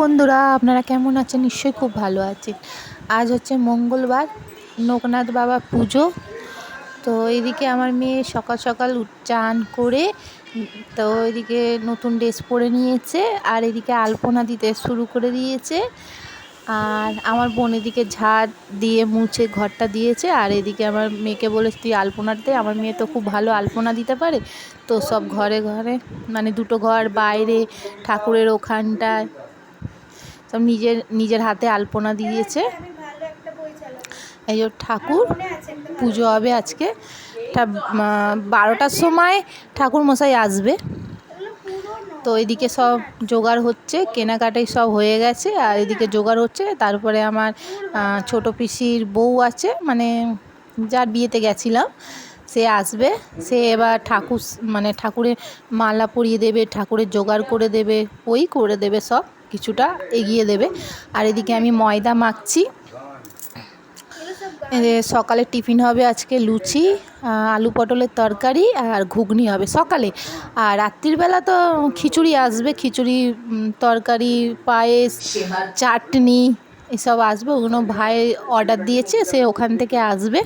বন্ধুরা, আপনারা কেমন আছেন? নিশ্চয়ই খুব ভালো আছেন। আজ হচ্ছে মঙ্গলবার লোকনাথ বাবা পুজো। তো এদিকে আমার মেয়ে সকাল সকাল চান করে, তো এদিকে নতুন ড্রেস পরে নিয়েছে, আর এদিকে আলপনা দিতে শুরু করে দিয়েছে। আর আমার বোন এদিকে ঝাড় দিয়ে মুছে ঘরটা দিয়েছে, আর এদিকে আমার মেয়েকে বলেছে, তুই আলপনা দে। আমার মেয়ে তো খুব ভালো আলপনা দিতে পারে। তো সব ঘরে ঘরে মানে দুটো ঘর, বাইরে, ঠাকুরের ওখানটায় সব নিজের নিজের হাতে আলপনা দিয়েছে। এই যে ঠাকুর, পুজো হবে আজকে। বারোটার সময় ঠাকুর মশাই আসবে। তো এদিকে সব জোগাড় হচ্ছে, কেনাকাটাই সব হয়ে গেছে, আর এদিকে জোগাড় হচ্ছে। তারপরে আমার ছোট পিসির বউ আছে মানে যার বিয়েতে গেছিলাম। সে আসবে, সে এবার ঠাকুর মানে ঠাকুরের মালা পরিয়ে দেবে, ঠাকুরের জোগাড় করে দেবে, ওই করে দেবে সব, কিছুটা এগিয়ে দেবে। আর এদিকে আমি ময়দা মাখছি। সকালে টিফিন হবে আজকে লুচি আলু পটলের তরকারি আর ঘুগনি হবে সকালে। আর রাত্রিবেলা তো খিচুড়ি আসবে, খিচুড়ি তরকারি, পায়েস, চাটনি, এসব আসবে। ওগুলো ভাই অর্ডার দিয়েছে, সে ওখান থেকে আসবে।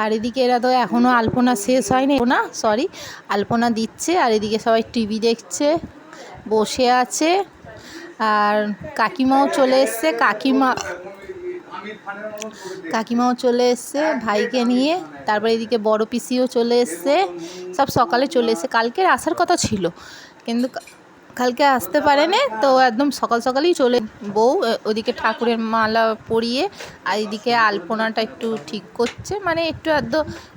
আর এদিকে এরা তো এখনও আলপনা শেষ হয়নি। না সরি আলপনা দিচ্ছে, আর এদিকে সবাই টিভি দেখছে, বসে আছে, আর কাকিমাও চলে এসছে, কাকিমা, কাকিমাও চলে এসছে ভাইকে নিয়ে, তারপরে এদিকে বড় পিসিও চলে এসছে, সব সকালে চলে এসছে, কালকের আসার কথা ছিল, কিন্তু কালকে আসতে পারেনি, তো একদম সকাল সকালেই চলে বউ ওদিকে ঠাকুরের মালা পরিয়ে, আর এদিকে আলপনাটা একটু ঠিক করছে মানে একটু আধ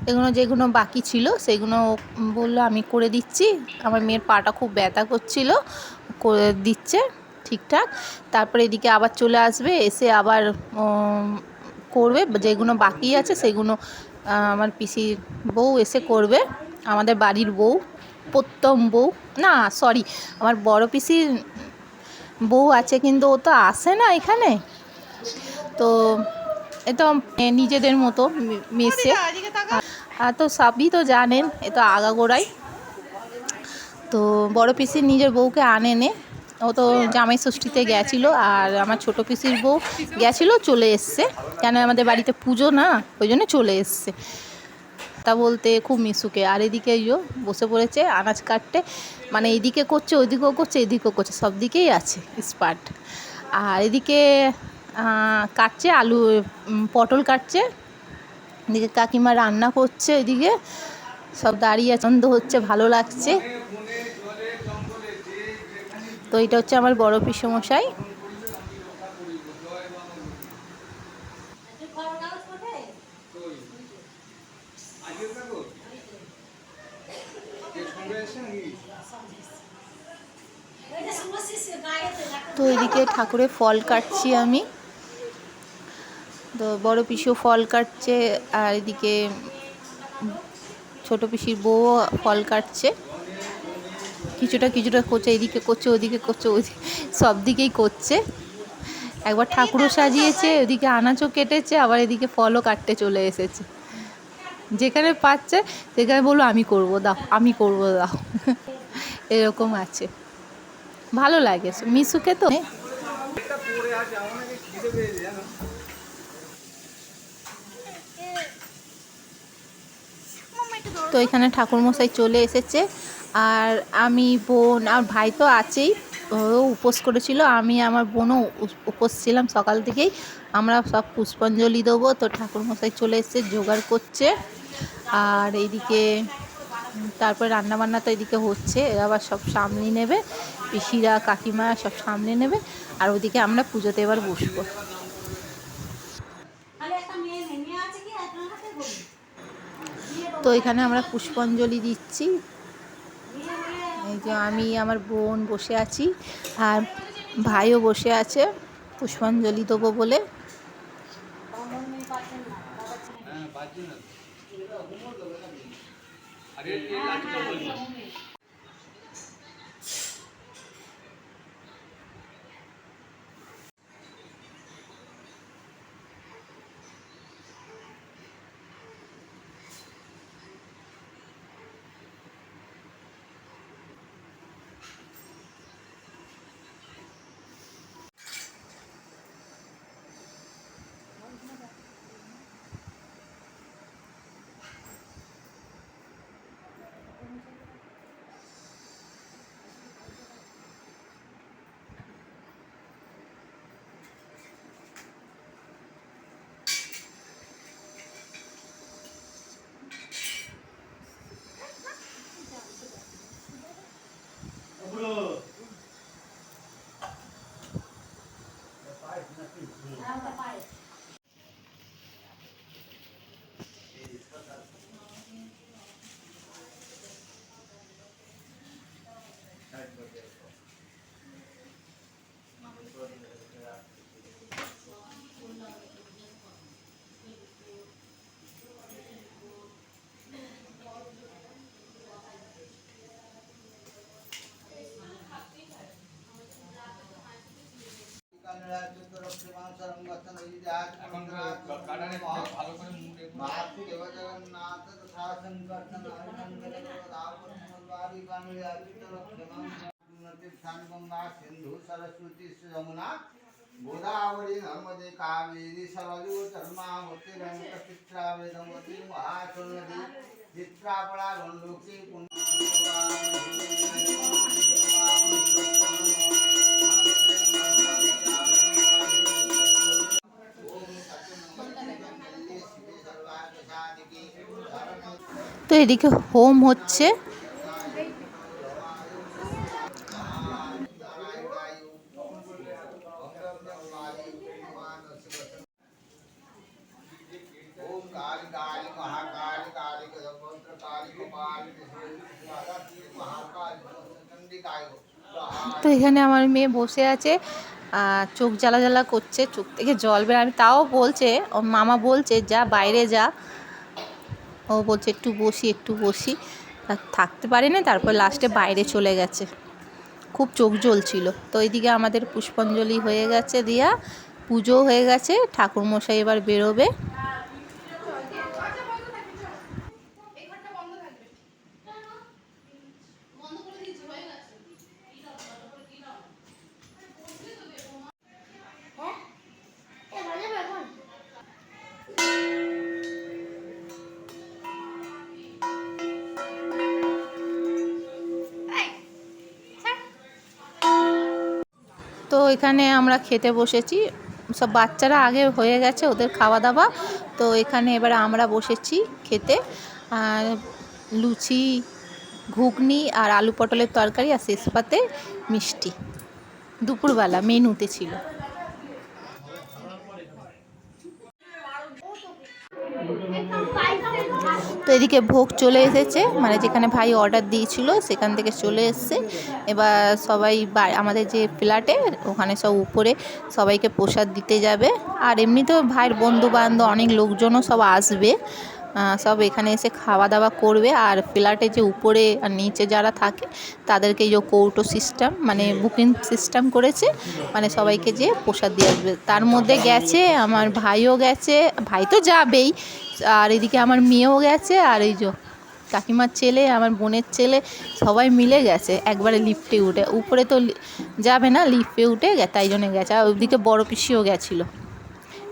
এগুলো যেগুলো বাকি ছিল সেগুলো বলল, আমি করে দিচ্ছি। আমার মেয়ের পাটা খুব ব্যথা করছিল, করে দিচ্ছে ঠিকঠাক। তারপরে এদিকে আবার চলে আসবে, এসে আবার করবে যেগুলো বাকি আছে সেগুলো আমার পিসির বউ এসে করবে, আমাদের বাড়ির বউ। প্রথম বউ না সরি আমার বড় পিসির বউ আছে, কিন্তু ও তো আসে না এখানে। তো এ তো নিজেদের মতো মি- মিশে আর তো সবই তো জানেন, এ তো আগাগোড়াই। তো বড় পিসির নিজের বউকে আনে নে ও তো জামাই ষষ্ঠীতে গেছিল, আর আমার ছোট পিসির বউ গেছিল, চলে এসছে। কেন আমাদের বাড়িতে পুজো না, ওই জন্য চলে এসছে। তা বলতে খুব মিশুকে। আর এদিকে ইয়ো বসে পড়েছে, আনাজ কাটতে। মানে এদিকে করছে ওইদিকেও করছে, এদিকেও করছে, সব দিকেই আছে স্পার্ট আর এদিকে কাটছে আলু পটল কাটছে। এদিকে কাকিমা রান্না করছে এদিকে। সব দাঁড়িয়ে আনন্দ হচ্ছে, ভালো লাগছে। তো এটা হচ্ছে আমার বড় পিসমশাই তো এদিকে ঠাকুরের ফল কাটছি আমি। তো বড় পিসিও ফল কাটছে, আর এদিকে ছোট পিসির বউও ফল কাটছে। কিছুটা কিছুটা করছে, এদিকে করছে, ওদিকে করছে সব দিকেই করছে। একবার ঠাকুরও সাজিয়েছে ওদিকে আনাচও কেটেছে, আবার এদিকে ফলও কাটতে চলে এসেছে। যেখানে পাচ্ছে, সেখানে বলল, আমি করব, দাও, আমি করব, দাও। এরকম আছে। ভালো লাগে। মিশুকে তো। তো এখানে ঠাকুরমশাই চলে এসেছে। আর আমি বোন আর ভাই তো আছেই। ও উপোস করেছিল, আমি আমার বোনও উপোস ছিলাম সকাল থেকেই। আমরা সব পুষ্পাঞ্জলি দেবো। তো ঠাকুরমশাই চলে এসেছে, জোগাড় করছে। আর এইদিকে তারপরে রান্নাবান্না তো এদিকে হচ্ছে। এরা আবার সব সামনে নেবে। পিসিরা কাকিমা সব সামনে নেবে আর ওদিকে আমরা পুজোতে এবার বসবো। তো এখানে আমরা পুষ্পাঞ্জলি দিচ্ছি। এই যে আমি আমার বোন বসে আছি আর ভাইও বসে আছে। পুষ্পাঞ্জলি দেবো বলে। सिंधु सरस्वती यमुना गोदावरी नर्मदे कावेरी सरजू चर्मावती रंगचित्रा वेदवती महाचुनदी चित्रापड़ा गंडोकी তো এদিকে হোম হচ্ছে। তো এখানে আমার মেয়ে বসে আছে চোখ জ্বালা জ্বালা করছে, চোখ থেকে জল বের আমি তাও বলছে মামা বলছে, যা, বাইরে যা। ও বলছে, একটু বসি একটু বসি। থাকতে পারে না তারপর লাস্টে বাইরে চলে গেছে। খুব চোখ জ্বলছিল। তো এইদিকে আমাদের পুষ্পাঞ্জলি হয়ে গেছে দিয়া পুজো হয়ে গেছে, ঠাকুরমশাই এবার বেরোবে। এখানে আমরা খেতে বসেছি। সব বাচ্চারা আগে হয়ে গেছে ওদের খাওয়া দাওয়া তো এখানে এবার আমরা বসেছি খেতে। আর লুচি, ঘুগনি আর আলু পটলের তরকারি আর শেষ পাতে মিষ্টি। দুপুরবেলা মেনুতে ছিল। এদিকে ভোগ চলে এসেছে। মানে যেখানে ভাই অর্ডার দিয়েছিল, সেখান থেকে চলে এসছে। এবার সবাই আমাদের যে ফ্ল্যাটে ওখানে সব উপরে সবাইকে প্রসাদ দিতে যাবে। আর এমনিতেও ভাইয়ের বন্ধু বান্ধব অনেক লোকজনও সব আসবে। সব এখানে এসে খাওয়া দাওয়া করবে। আর ফ্ল্যাটে যে উপরে আর নিচে যারা থাকে তাদেরকে এই যে কৌটো সিস্টেম মানে বুকিং সিস্টেম করেছে। মানে সবাইকে যে প্রসাদ দিয়ে আসবে। তার মধ্যে গেছে আমার ভাইও গেছে। ভাই তো যাবেই। আর এদিকে আমার মেয়েও গেছে। আর এই যে কাকিমার ছেলে আমার বোনের ছেলে সবাই মিলে গেছে। একবারে লিফটে উঠে। উপরে তো যাবে না লিফটে উঠে তাই জন্য গেছে। আর ওদিকে বড় পিসিও গেছিল।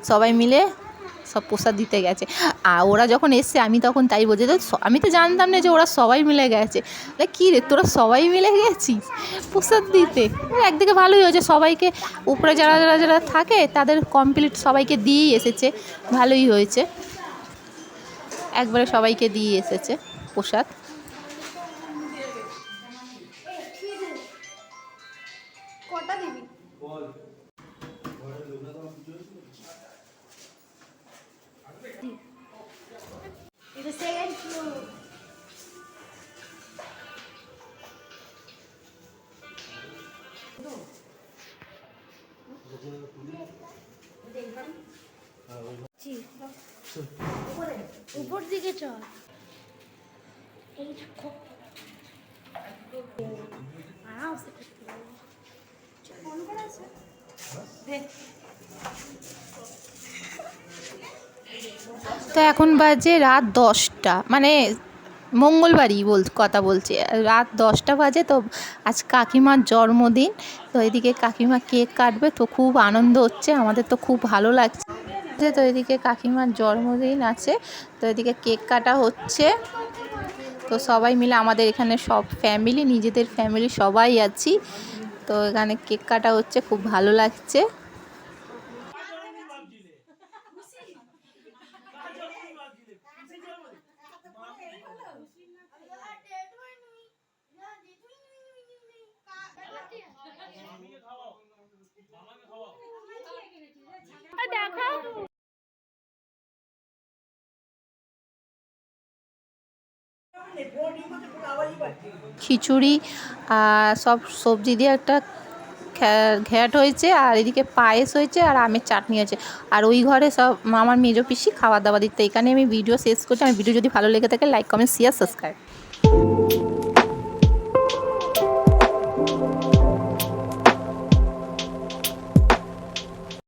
সবাই মিলে সব প্রসাদ দিতে গেছে। আর ওরা যখন এসছে, আমি তখন তাই বলছি, তো আমি তো জানতাম না যে ওরা সবাই মিলে গেছে। কী রে, তোরা সবাই মিলে গেছিস? প্রসাদ দিতে? একদিকে ভালোই হয়েছে, সবাইকে উপরে যারা যারা যারা থাকে, তাদের কমপ্লিট সবাইকে দিয়েই এসেছে। ভালোই হয়েছে। একবারে সবাইকে দিয়ে এসেছে প্রসাদ। উপর দিকে চল। তো এখন বাজে রাত দশটা। মানে মঙ্গলবারই বল, কথা বলছি। রাত দশটা বাজে তো আজ কাকিমার জন্মদিন। তো এদিকে কাকিমা কেক কাটবে তো খুব আনন্দ হচ্ছে। আমাদের তো খুব ভালো লাগছে। তো এদিকে কাকিমার জন্মদিন আছে, তো এদিকে কেক কাটা হচ্ছে। তো সবাই মিলে আমাদের এখানে সব ফ্যামিলি নিজেদের ফ্যামিলি সবাই আছি। তো এখানে কেক কাটা হচ্ছে, খুব ভালো লাগছে। খিচুড়ি, আর সব সবজি দিয়ে একটা ঘ্যাট হয়েছে, আর এদিকে পায়েস হয়েছে, আর আমের চাটনি হয়েছে। আর ওই ঘরে সব আমার মেজো পিসি খাওয়া দাওয়া দিতে। এখানে আমি ভিডিও শেষ করছি। আমি ভিডিও যদি ভালো লেগে থাকে লাইক কমেন্ট শেয়ার সাবস্ক্রাইব